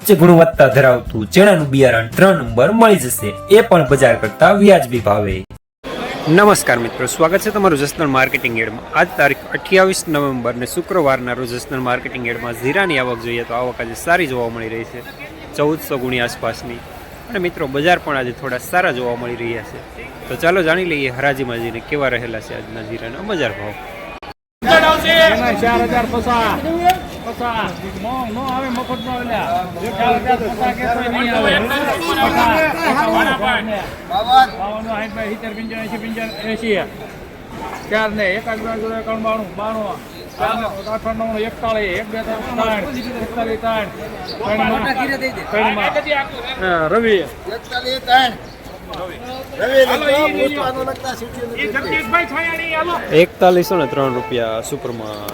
ઉચ્ચ ગુણવત્તા ધરાવતું ચણાનું બિયારણ ત્રણ નંબર મળી જશે. એ પણ બજાર કરતા વ્યાજબી ભાવે. નમસ્કાર મિત્રો સ્વાગત છે તમારું જસનલ માર્કેટિંગ એડમાં. આજ તારીખ અઠ્યાવીસ નવેમ્બર ને શુક્રવારના રોજ જસનલ માર્કેટિંગ એડમાં ઝીરાની આવક જોઈએ તો આવક આજે સારી જોવા મળી રહી છે ચૌદસો ગુણી આસપાસની. અને મિત્રો બજાર પણ આજે થોડા સારા જોવા મળી રહ્યા છે. તો ચાલો જાણી લઈએ હરાજીમાં જઈને કેવા રહેલા છે આજના જીરાના બજાર ભાવ. પચાસ નો નો આવે મફત નો ચાર હજાર પચાસ કે કોઈ નહીં આવે. બાવન. સાઠ બાય સિત્તેર પંચાવન એસી પંચાવન એસી ચાર ને એકાદ બાજુ એકાણું બાણું. બાણું. અઠાણું એકતાળીસ. એક બે ત્રણ ત્રણ. એકતાલીસ ત્રણ. રવિ હા, રવિ. એકતાલીસો ને ત્રણ રૂપિયા સુપરમાં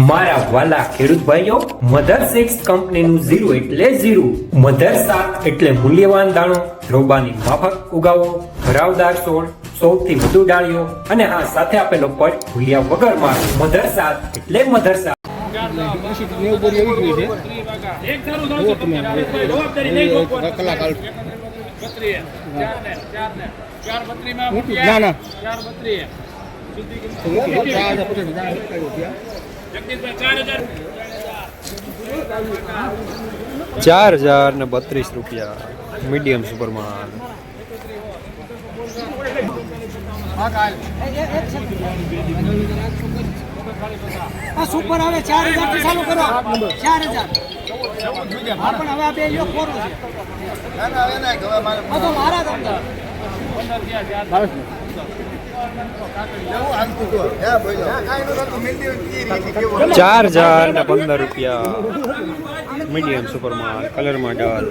મારા વાલા ખેડૂત ભાઈઓ મધર સિક્સ કંપનીનું ઝીરો એટલે ઝીરો મધર સાત એટલે મૂલ્યવાન દાણો રોબાની માફક ઉગાવો ભરાવદાર છોડ સૌથી વધુ ડાળીઓ અને હા સાથે આપેલો પટ ભૂલ્યા વગર માર મધર સાત એટલે મધર સાત એક ધારું ચાર ને, ચાર ને. ચાર બત્રીસમાં ના, ના. ચાર બત્રીસ. ચાર હજાર. ને બત્રીસ રૂપિયા. મીડિયમ સુપરમાં આ સુપર આવે ચાર હજાર ચાલુ કરો. ચાર હજાર. ચાર હજાર ને પંદર રૂપિયા મીડિયમ સુપરમાં કલરમાં કલર.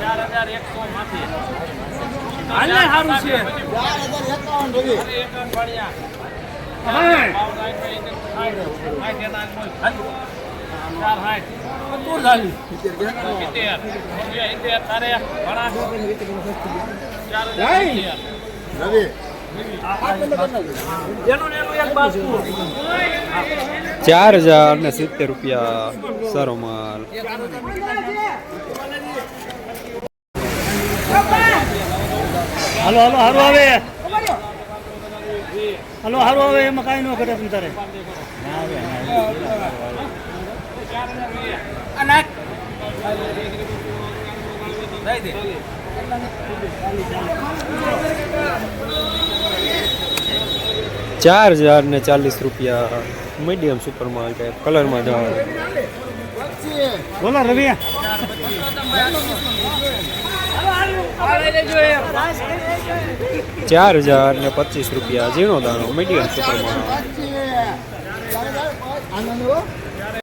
ચાર હજાર એકસો. હાલે હારું છે. ચાર હજાર ને સિત્તેર રૂપિયા સારો માલ હાલો હાલો હારું આવે. હાલો હારું આવે એમાં કાંઈ ન ઘટે તમ તારે. ચાર હજાર ને ચાલીસ રૂપિયા મીડિયમ સુપર માર્કેટ કલરમાં જવા બોલો રવિ ચાર હજાર ને પચીસ રૂપિયા ઝીણો દાણો મીડિયમ સુપર માલ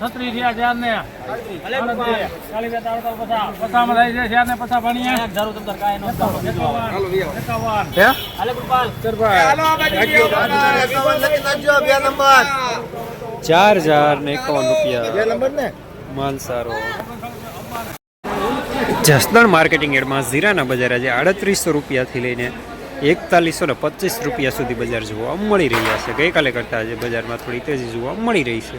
છત્રીસ થયા ચાર ને ચાલી બે તાળો તાળ પછા પછામાં થાય છે ને પછા ચાર હજાર ને એકાવન રૂપિયા માલ જસદણ માર્કેટિંગ એડમાં ઝીરાના બજાર આજે આડત્રીસો રૂપિયાથી લઈને એકતાલીસો ને પચીસ રૂપિયા સુધી બજાર જોવા મળી રહ્યા છે. ગઈકાલે કરતાં આજે બજારમાં થોડી તેજી જોવા મળી રહી છે.